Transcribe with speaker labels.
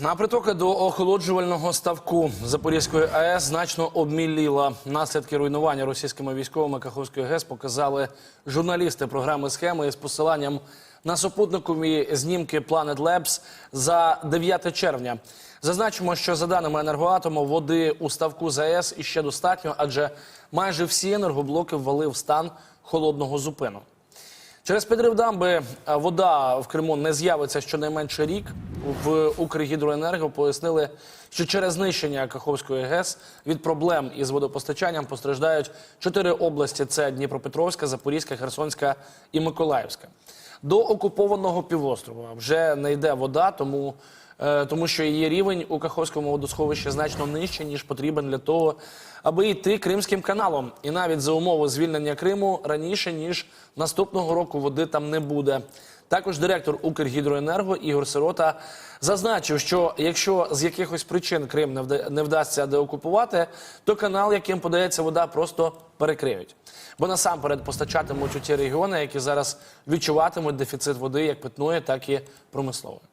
Speaker 1: На притоки до охолоджувального ставку Запорізької АЕС значно обміліла. Наслідки руйнування російськими військовими Каховської ГЕС показали журналісти програми схеми із посиланням на супутникові знімки Planet Labs за 9 червня. Зазначимо, що за даними енергоатому, води у ставку з АЕС іще достатньо, адже майже всі енергоблоки ввели в стан холодного зупину. Через підрив дамби вода в Криму не з'явиться щонайменше рік. В Укргідроенерго пояснили, що через знищення Каховської ГЕС від проблем із водопостачанням постраждають чотири області: це Дніпропетровська, Запорізька, Херсонська і Миколаївська. До окупованого півострова вже не йде вода, тому, е, тому що її рівень у Каховському водосховищі значно нижче, ніж потрібен для того, аби йти Кримським каналом. І навіть за умови звільнення Криму раніше ніж наступного року води там не буде. Також директор Укргідроенерго Ігор Сирота зазначив, що якщо з якихось причин Крим не вда- не вдасться деокупувати, то канал, яким подається вода, просто перекриють. Бо насамперед постачатимуть у ті регіони, які зараз відчуватимуть дефіцит води як питної, так і промислової.